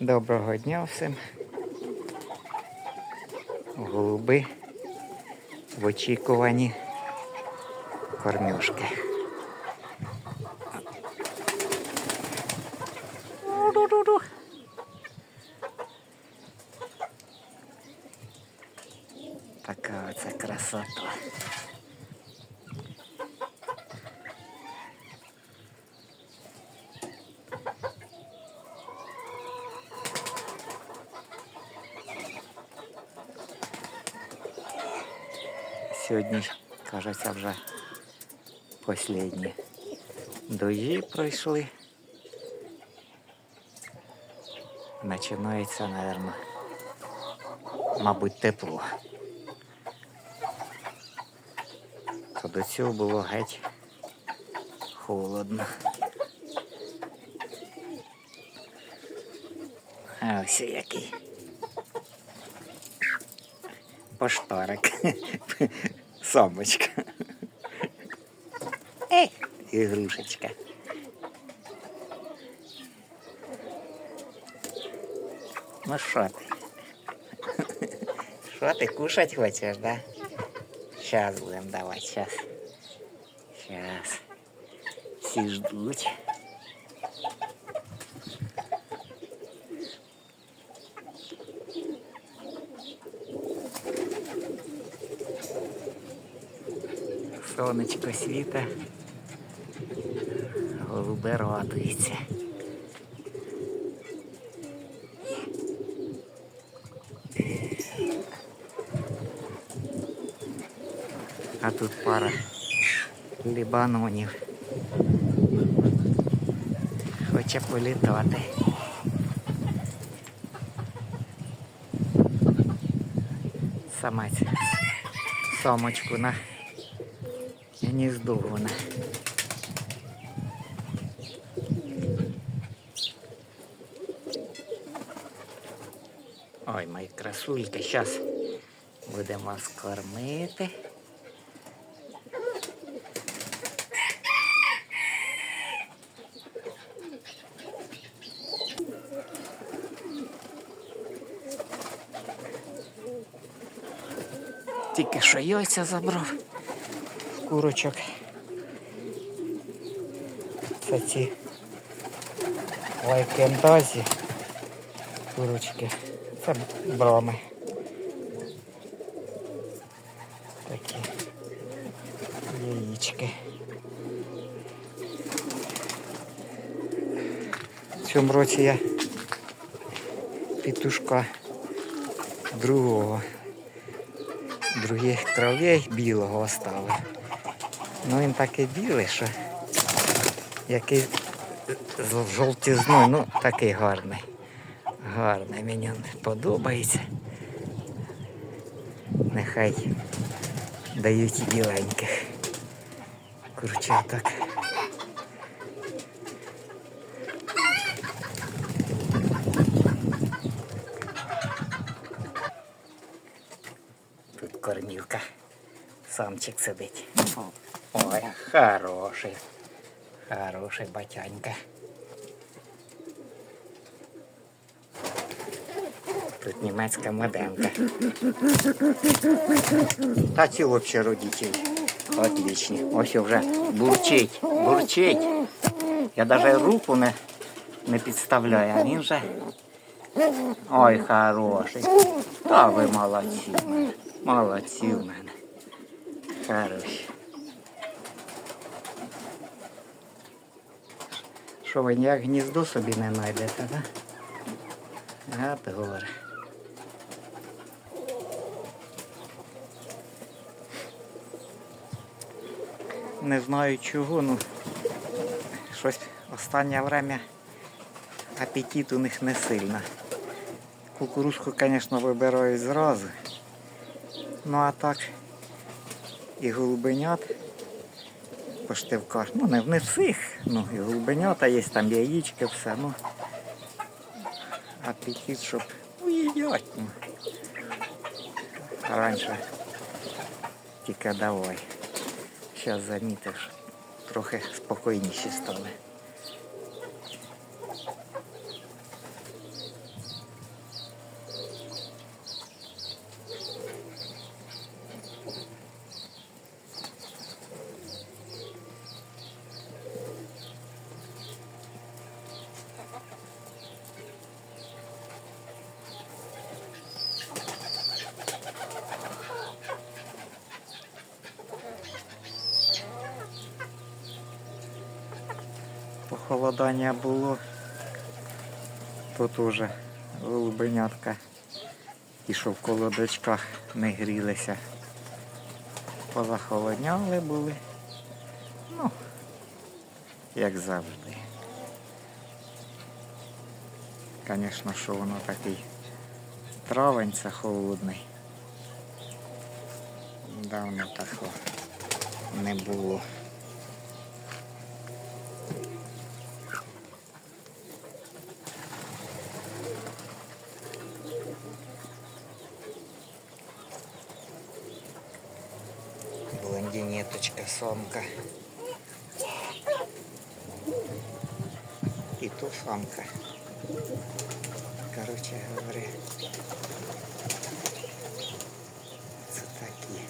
Доброго дня всім. Голуби в очікуванні кормюшки. Така оце красота. Сьогодні, кажеться, вже останні дожі пройшли. Починається, мабуть, мабуть, тепло. То до цього було геть холодно. А ось який. Поштарик. самочка. Эй, игрушечка. Ну что ты? Что ты кушать хочешь, да? Сейчас будем давать, сейчас. Сейчас. Все ждут. Сонечко світе. Голуби радуються. А тут пара лібанонів. Хоче політати. Самець. Самочку на гніздо вона. Ой, мої красульки, зараз будемо скормити. Тільки що яйця забрав курочок. Це ці лайкендазі курочки. Це брами. Такі яєчки. В цьому році я петушка другого других травей білого оставив. Ну він такий білий, що який з жовтізною, ну такий гарний. Гарний, мені подобається. Нехай дають і біленьких курчаток. Тут кормілка. Самчик сидить. Ой, хороший. Хороший батянька. Тут німецька модемка. Та ці взагалі родителі. Отличні. Ось вже бурчить, бурчить. Я навіть руку не, не підставляю, а він вже. Ой, хороший. Та ви молодці. в мене. Молодці в мене. Хороші. Що ви ніяк гніздо собі не знайдете, так? От горе. Не знаю чого, ну щось останнє время апетит у них не сильно. Кукурузку, звісно, вибирають зразу. Ну а так і голубенят по штивках. Ну не, не всіх, ну і голубенята є, там яєчки, все, ну апетит, щоб ну, їдять. Ну. Раніше тільки давай. Зараз замітиш, трохи спокійніші стали. Похолодання було, то теж голубенятка і що в колодочках не грілися. Позахолодняли були. Ну, як завжди. Звісно, що воно такий травень це холодний. Давно такого не було. самка. и ту самка. Короче говоря, це такі.